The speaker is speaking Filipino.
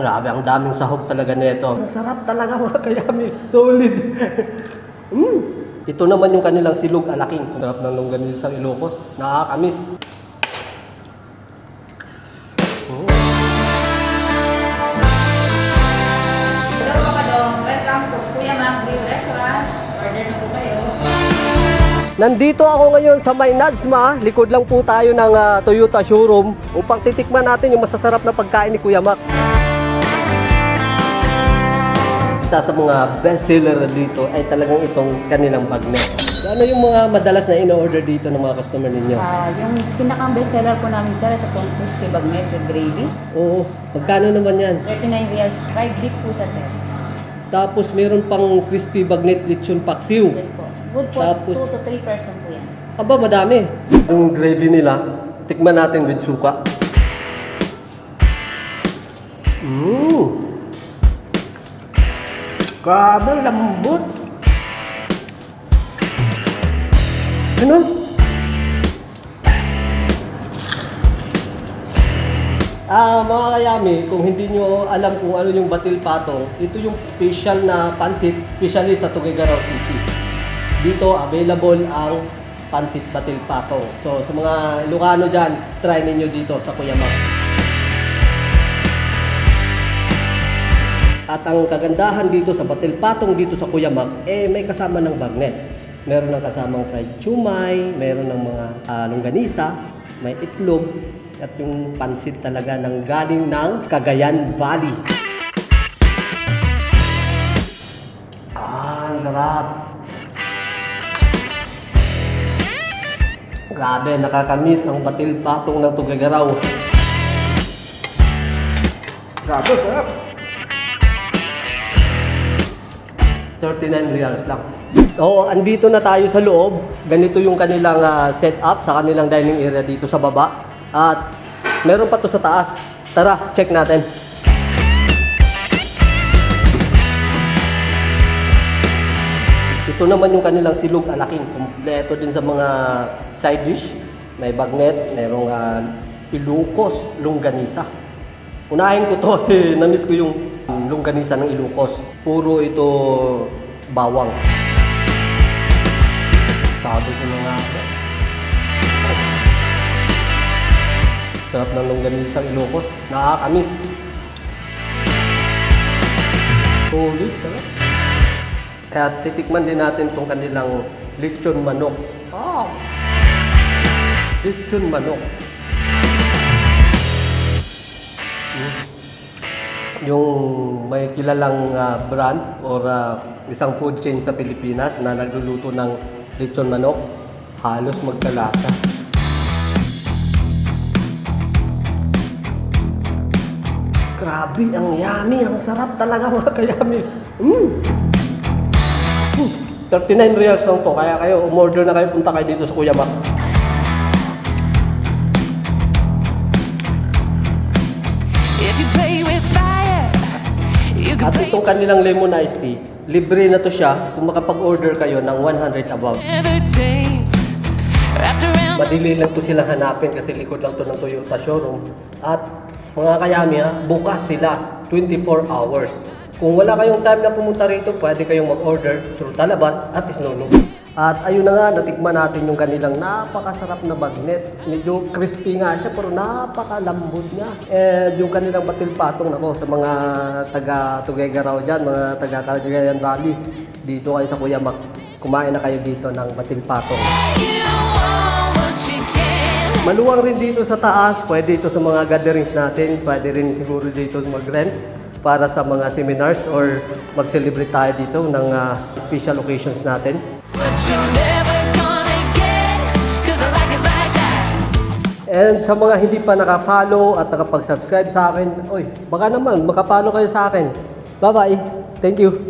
Grabe, ang daming sahog talaga nito. Masarap talaga mga kayami. Solid. mm. Ito naman yung kanilang silog alaking. Sarap ng longganisa Ilocos. Nakakamis. Mm. Hello mga dong, welcome to Kuya Mang Grill Restaurant. Order na po kayo. Nandito ako ngayon sa May Nadsma. Likod lang po tayo ng ah, Toyota showroom upang titikman natin yung masasarap na pagkain ni Kuya Mac. Isa sa mga best seller dito ay talagang itong kanilang bagnet. Ano yung mga madalas na in-order dito ng mga customer ninyo? Ah, yung pinakang best seller po namin sir, ito po crispy bagnet with gravy. Oo, magkano naman yan? 39 reals, fried beef po sa sir. Tapos meron pang crispy bagnet lechon paksiw. Yes po. Good po, Tapos- 2 to 3 person po yan. Aba, madami. Yung gravy nila, tikman natin with suka. Mmm. Grabe, lambot. Ano? Ah, mga kayami, kung hindi nyo alam kung ano yung batil patong, ito yung special na pansit, especially sa Tuguegarao City. Dito available ang pansit batil patong. So sa mga Ilocano dyan, try ninyo dito sa Kuya At ang kagandahan dito sa batil patong dito sa Kuya Mac, eh may kasama ng bagnet. Meron ng kasamang fried chumay, meron ng mga ah, longganisa, may itlog, at yung pansit talaga ng galing ng Cagayan Valley. Ah, ang sarap. Grabe, nakakamiss ang batil patong ng Tugagaraw. Grabe, sarap. 39 reals lang. So, andito na tayo sa loob. Ganito yung kanilang ah, setup sa kanilang dining area dito sa baba. At meron pa to sa taas. Tara, check natin. Ito naman yung kanilang silog alaking. Kompleto din sa mga side dish. May bagnet, merong uh, ilukos, longganisa. Unahin ko to kasi namiss ko yung longganisa ng ilukos. Puro ito bawang. Sabi ko na nga. Sarap ng longganisa ilukos. Nakakamis. Solid, sarap. Kaya titikman din natin itong kanilang lechon manok. Oh! Lechon manok. Yung may kilalang ah, brand or ah, isang food chain sa Pilipinas na nagluluto ng lechon manok, halos magkalasa. Grabe, ang yummy, ang sarap talaga mga kayami. Mm. 39 reals lang to. Kaya kayo, umorder na kayo, punta kayo dito sa Kuya Mac. At itong kanilang lemon iced tea, libre na to siya kung makapag-order kayo ng 100 above. Madili lang to sila hanapin kasi likod lang to ng Toyota showroom. At mga kayami ha, bukas sila 24 hours. Kung wala kayong time na pumunta rito, pwede kayong mag-order through Talabat at Isnono. At ayun na nga, natikman natin yung kanilang napakasarap na bagnet. Medyo crispy nga siya, pero napakalambot niya. And yung kanilang batil patong ako sa mga taga Tuguegarao dyan, mga taga Cagayan Valley. Dito kayo sa Kuya Mac. Kumain na kayo dito ng batil patong. Maluwang rin dito sa taas, pwede ito sa mga gatherings natin, pwede rin siguro dito mag-rent para sa mga seminars or mag-celebrate tayo dito ng ah, special occasions natin. And sa mga hindi pa naka-follow at nakapag-subscribe sa akin, oy, baka naman maka-follow kayo sa akin. Bye-bye. Thank you.